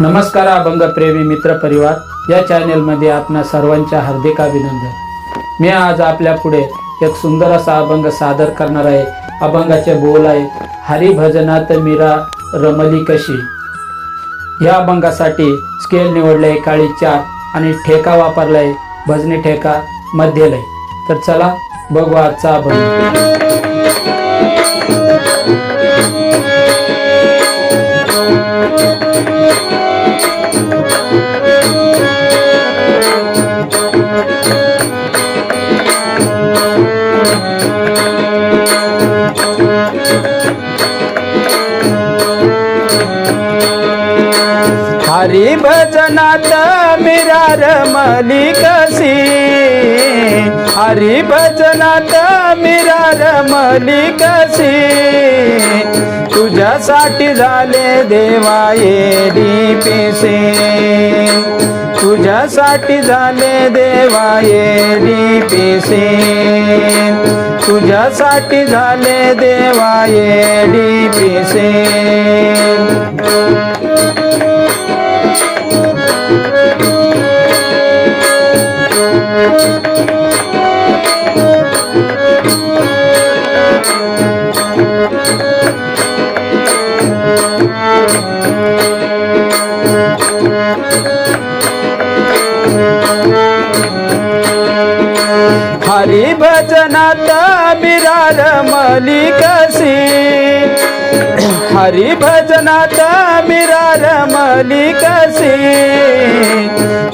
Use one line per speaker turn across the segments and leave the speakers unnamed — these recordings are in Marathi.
नमस्कार अभंग प्रेमी मित्र परिवार. या चॅनेलमध्ये आपणा सर्वांच्या हार्दिक अभिनंदन. मी आज आपल्या पुढे एक सुंदर असा अभंग सादर करणार आहे. अभंगाचे बोल आहे हरिभजनात मीरा रमली कशी? या अभंगासाठी स्केल निवडले काळी चार आणि ठेका वापरलाय भजनी ठेका मध्य लय तर चला बघू आजचा अभंग. हरी भजनात मीरा रमली कशी हरी भजनात मीरा रमली कशी तुझ्यासाठी झाले देवा येडी पिसे तुझ्यासाठी झाले देवा येडी पिसे तुझ्यासाठी झाले देवा येडी पिसे हरी भजनात बिरार मलिकसी हरी भजनात मिरार मली कशी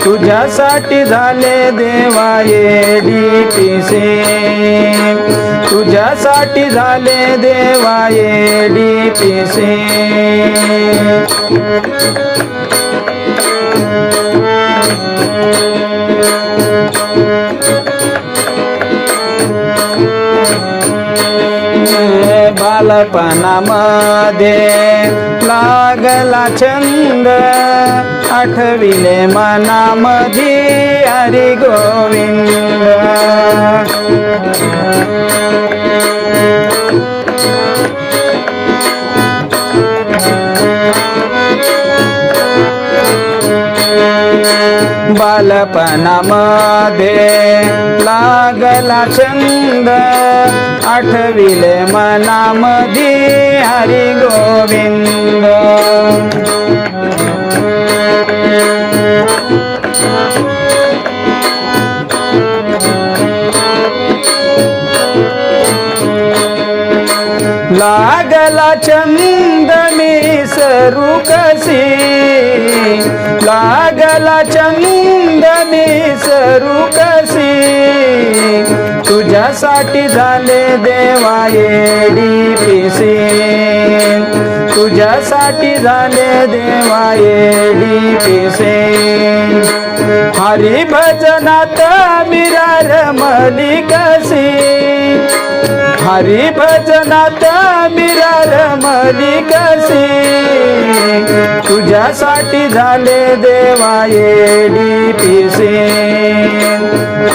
तुझ्यासाठी झाले देवा येडी पिसे तुझ्यासाठी झाले देवा येडी पिसे बालपणामध्ये लागला छंद. आठविले मनामध्ये हरी गोविंद. बालपणामध्ये लागला छंद. आठविले मनामधी हरी गोविंद. लागला छंद मी सरू कसी ला तुझ्यासाठी झाले देवा येडी पिसे तुझ्यासाठी झाले देवा येडी पिसे हरी भजनात मिरार मली कसी हरी भजनात मिरार मली कसी तुझ्यासाठी झाले देवा येडी पिसे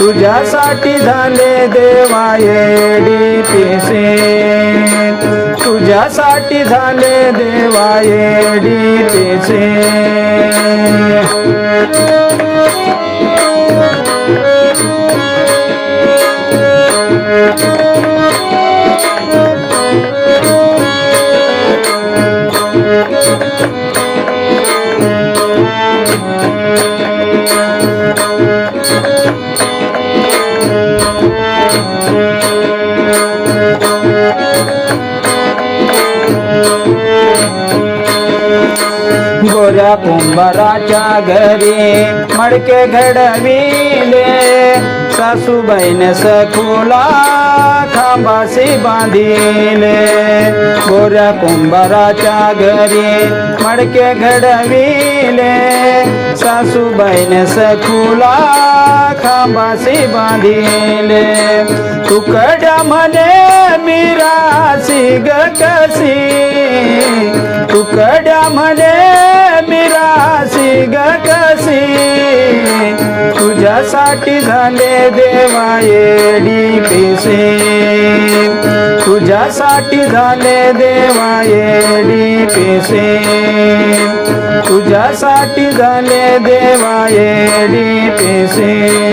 तुझ्यासाठी झाले देवा येडी पिसे तुझ्यासाठी झाले देवा येडी गोऱ्या कुंभाराच्या घरी मडके घडविले. सासूबाईन सखुला खांबाशी बांधिले. गोऱ्या कुंभाराच्या घरी मडके घडविले. सासूबाईन सखुला खांबाशी बांधिले. तुकड्या म्हणे मिरासी ग कशी तुकड्या म्हणे निराशी ग तुझ्यासाठी झाले देवा येडी पिसे तुझ्यासाठी झाले देवा येडी पिसे
तुझ्यासाठी झाले देवा येडी पेसे